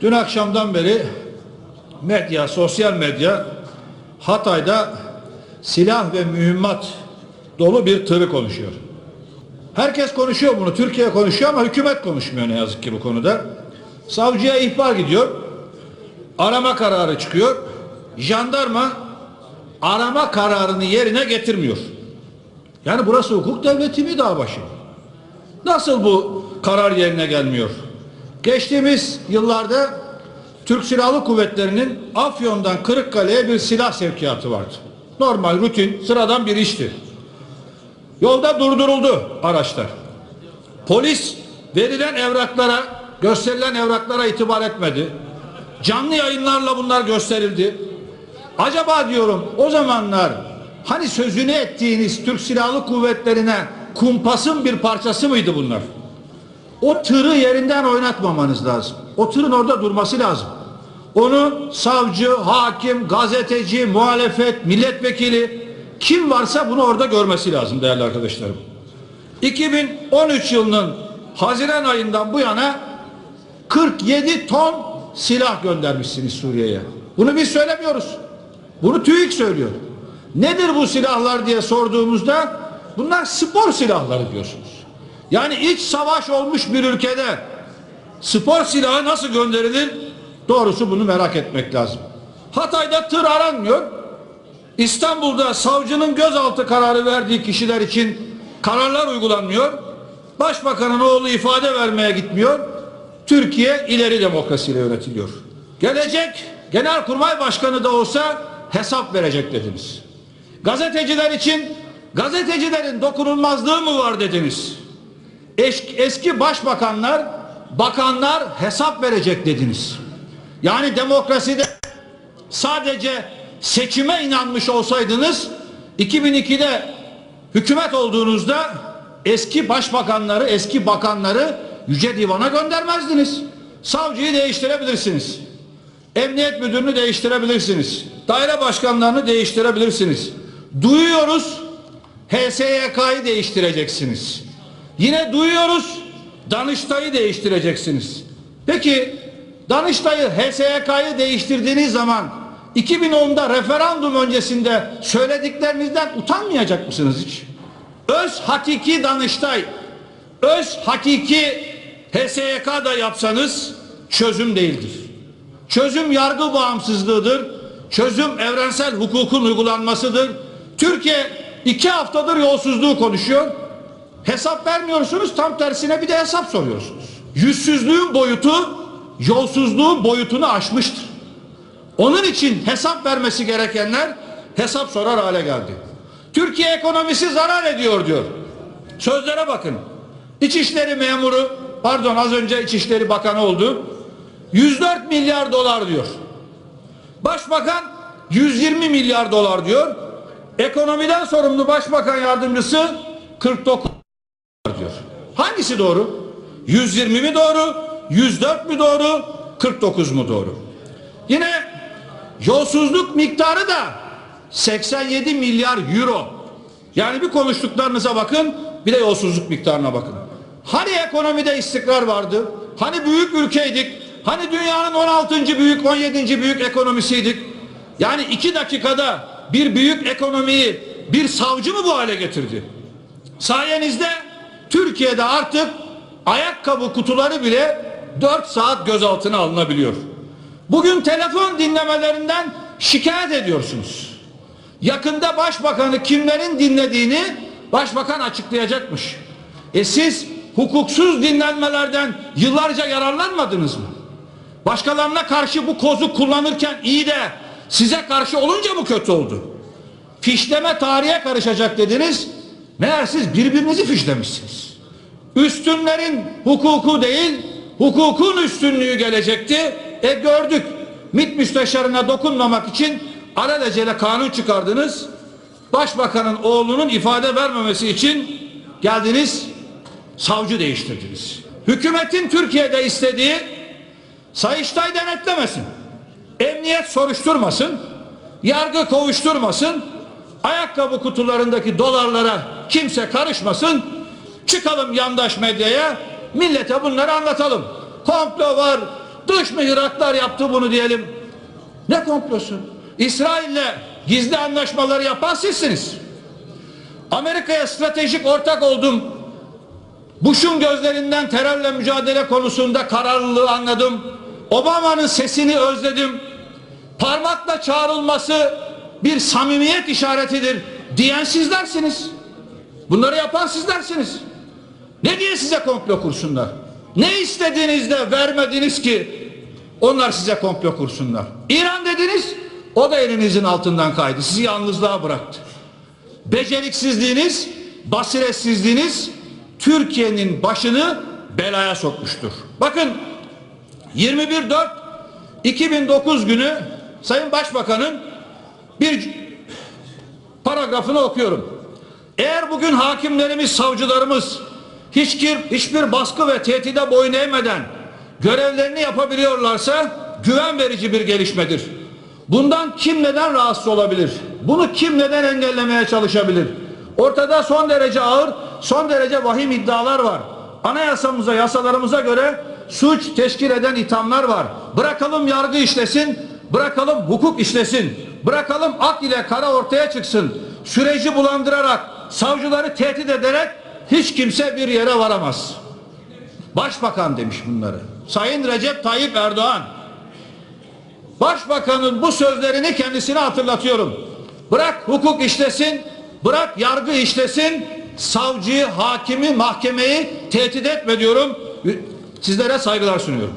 Dün akşamdan beri medya, sosyal medya Hatay'da silah ve mühimmat dolu bir tırı konuşuyor. Herkes konuşuyor bunu. Türkiye konuşuyor ama hükümet konuşmuyor ne yazık ki bu konuda. Savcıya ihbar gidiyor. Arama kararı çıkıyor. Jandarma arama kararını yerine getirmiyor. Yani burası hukuk devleti mi dağ başı? Nasıl bu karar yerine gelmiyor? Geçtiğimiz yıllarda Türk Silahlı Kuvvetleri'nin Afyon'dan Kırıkkale'ye bir silah sevkiyatı vardı. Normal, rutin, sıradan bir işti. Yolda durduruldu araçlar. Polis verilen evraklara, gösterilen evraklara itibar etmedi. Canlı yayınlarla bunlar gösterildi. Acaba diyorum o zamanlar hani sözünü ettiğiniz Türk Silahlı Kuvvetleri'ne kumpasın bir parçası mıydı bunlar? O tırı yerinden oynatmamanız lazım. O tırın orada durması lazım. Onu savcı, hakim, gazeteci, muhalefet, milletvekili kim varsa bunu orada görmesi lazım değerli arkadaşlarım. 2013 yılının Haziran ayından bu yana 47 ton silah göndermişsiniz Suriye'ye. Bunu biz söylemiyoruz. Bunu TÜİK söylüyor. Nedir bu silahlar diye sorduğumuzda bunlar spor silahları diyorsunuz. Yani iç savaş olmuş bir ülkede spor silahı nasıl gönderilir? Doğrusu bunu merak etmek lazım. Hatay'da tır aranmıyor. İstanbul'da savcının gözaltı kararı verdiği kişiler için kararlar uygulanmıyor. Başbakanın oğlu ifade vermeye gitmiyor. Türkiye ileri demokrasiyle yönetiliyor. Gelecek Genelkurmay Başkanı da olsa hesap verecek dediniz. Gazeteciler için gazetecilerin dokunulmazlığı mı var dediniz. Eski, eski başbakanlar, bakanlar hesap verecek dediniz. Yani demokraside sadece seçime inanmış olsaydınız 2002'de hükümet olduğunuzda eski başbakanları, eski bakanları Yüce Divan'a göndermezdiniz. Savcıyı değiştirebilirsiniz. Emniyet müdürünü değiştirebilirsiniz. Daire başkanlarını değiştirebilirsiniz. Duyuyoruz HSYK'yı değiştireceksiniz. Yine duyuyoruz Danıştay'ı değiştireceksiniz. Peki Danıştay'ı HSYK'yı değiştirdiğiniz zaman 2010'da referandum öncesinde söylediklerinizden utanmayacak mısınız hiç? Öz hakiki Danıştay, öz hakiki HSYK da yapsanız çözüm değildir. Çözüm yargı bağımsızlığıdır. Çözüm evrensel hukukun uygulanmasıdır. Türkiye iki haftadır yolsuzluğu konuşuyor. Hesap vermiyorsunuz tam tersine bir de hesap soruyorsunuz. Yüzsüzlüğün boyutu yolsuzluğun boyutunu aşmıştır. Onun için hesap vermesi gerekenler hesap sorar hale geldi. Türkiye ekonomisi zarar ediyor diyor. Sözlere bakın. İçişleri memuru pardon az önce İçişleri Bakanı oldu. 104 milyar dolar diyor. Başbakan 120 milyar dolar diyor. Ekonomiden sorumlu başbakan yardımcısı 49 diyor. Hangisi doğru? 120 mi doğru? 104 mü doğru? 49 mu doğru? Yine yolsuzluk miktarı da 87 milyar euro. Yani bir konuştuklarınıza bakın, bir de yolsuzluk miktarına bakın. Hani ekonomide istikrar vardı? Hani büyük ülkeydik? Hani dünyanın 16. büyük, 17. büyük ekonomisiydik? Yani iki dakikada bir büyük ekonomiyi bir savcı mı bu hale getirdi? Sayenizde Türkiye'de artık ayakkabı kutuları bile 4 saat gözaltına alınabiliyor. Bugün telefon dinlemelerinden şikayet ediyorsunuz. Yakında başbakanı kimlerin dinlediğini başbakan açıklayacakmış. E siz hukuksuz dinlenmelerden yıllarca yararlanmadınız mı? Başkalarına karşı bu kozu kullanırken iyi de size karşı olunca mı kötü oldu? Fişleme tarihe karışacak dediniz. Meğer siz birbirinizi fişlemişsiniz. Üstünlerin hukuku değil, hukukun üstünlüğü gelecekti. E gördük. MİT müsteşarına dokunmamak için alelacele kanun çıkardınız. Başbakanın oğlunun ifade vermemesi için geldiniz, savcı değiştirdiniz. Hükümetin Türkiye'de istediği Sayıştay denetlemesin. Emniyet soruşturmasın. Yargı kovuşturmasın. Ayakkabı kutularındaki dolarlara kimse karışmasın. Çıkalım yandaş medyaya. Millete bunları anlatalım. Komplo var. dış mihraklar yaptı bunu diyelim. Ne komplosu? İsrail'le gizli anlaşmaları yapan sizsiniz. Amerika'ya stratejik ortak oldum. Bush'un gözlerinden terörle mücadele konusunda kararlılığı anladım. Obama'nın sesini özledim. Parmakla çağrılması bir samimiyet işaretidir diyen sizlersiniz. Bunları yapan sizlersiniz. Ne diye size komplo kursunlar? Ne istediğinizde vermediniz ki onlar size komplo kursunlar? İran dediniz, o da elinizin altından kaydı. Sizi yalnızlığa bıraktı. Beceriksizliğiniz, basiretsizliğiniz Türkiye'nin başını belaya sokmuştur. Bakın 21.4.2009 günü Sayın Başbakan'ın bir paragrafını okuyorum. Eğer bugün hakimlerimiz, savcılarımız hiçbir, hiçbir baskı ve tehdide boyun eğmeden görevlerini yapabiliyorlarsa güven verici bir gelişmedir. Bundan kim neden rahatsız olabilir? Bunu kim neden engellemeye çalışabilir? Ortada son derece ağır, son derece vahim iddialar var. Anayasamıza, yasalarımıza göre suç teşkil eden ithamlar var. Bırakalım yargı işlesin, bırakalım hukuk işlesin, bırakalım ak ile kara ortaya çıksın. Süreci bulandırarak, savcıları tehdit ederek hiç kimse bir yere varamaz. Başbakan demiş bunları. Sayın Recep Tayyip Erdoğan. Başbakanın bu sözlerini kendisine hatırlatıyorum. Bırak hukuk işlesin, bırak yargı işlesin, savcıyı, hakimi, mahkemeyi tehdit etme diyorum. Sizlere saygılar sunuyorum.